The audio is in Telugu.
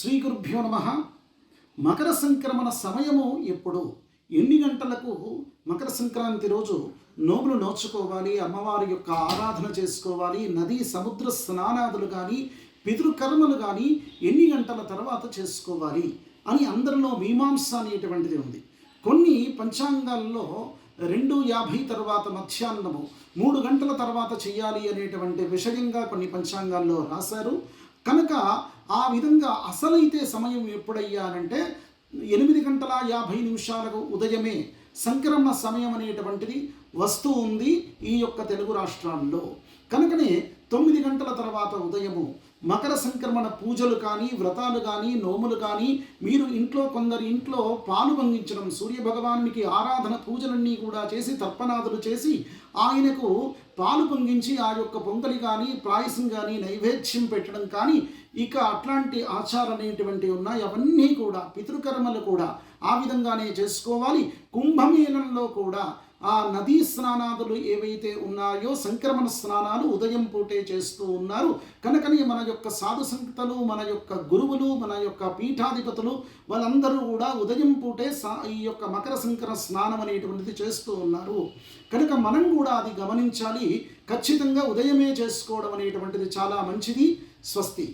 శ్రీ గురుభ్యో నమ. మకర సంక్రమణ సమయము ఎప్పుడు? ఎన్ని గంటలకు మకర సంక్రాంతి రోజు నోములు నోచుకోవాలి అమ్మవారి యొక్క ఆరాధన చేసుకోవాలి నది సముద్ర స్నానాదులు కానీ పితృకర్మలు కానీ ఎన్ని గంటల తర్వాత చేసుకోవాలి అని అందరిలో మీమాంస అనేటువంటిది ఉంది. కొన్ని పంచాంగాల్లో రెండు యాభై తర్వాత మధ్యాహ్నము మూడు గంటల తర్వాత చేయాలి అనేటువంటి విషయంగా కొన్ని పంచాంగాల్లో రాశారు. కనుక ఆ విధంగా అసలైతే సమయం ఎప్పుడయ్యానంటే ఎనిమిది గంటల యాభై నిమిషాలకు ఉదయమే సంక్రమణ సమయం అనేటువంటిది వస్తూ ఉంది ఈ యొక్క తెలుగు రాష్ట్రాల్లో. కనుకనే తొమ్మిది గంటల తర్వాత ఉదయము మకర సంక్రమణ పూజలు కానీ వ్రతాలు కానీ నోములు కానీ మీరు ఇంట్లో కొందరి ఇంట్లో పాలు భంగించడం సూర్యభగవానికి ఆరాధన పూజలన్నీ కూడా చేసి తర్పణాదులు చేసి ఆయనకు పాలు పొంగించి ఆ యొక్క పొంగలి కానీ పాయసం కానీ నైవేద్యం పెట్టడం కానీ ఇక అట్లాంటి ఆచారం అనేటువంటివి ఉన్నాయి. అవన్నీ కూడా పితృకర్మలు కూడా ఆ విధంగానే చేసుకోవాలి. కుంభమేళంలో కూడా ఆ నదీ స్నానాదులు ఏవైతే ఉన్నాయో సంక్రమణ స్నానాలు ఉదయం పూటే చేస్తూ ఉన్నారు. కనుకనే మన యొక్క సాధు సంతలు మన యొక్క గురువులు మన యొక్క పీఠాధిపతులు వాళ్ళందరూ కూడా ఉదయం పూటే సా ఈ యొక్క మకర సంక్రమ స్నానం అనేటువంటిది చేస్తూ ఉన్నారు. కనుక మనం కూడా అది గమనించాలి. ఖచ్చితంగా ఉదయమే చేసుకోవడం అనేటువంటిది చాలా మంచిది. స్వస్తి.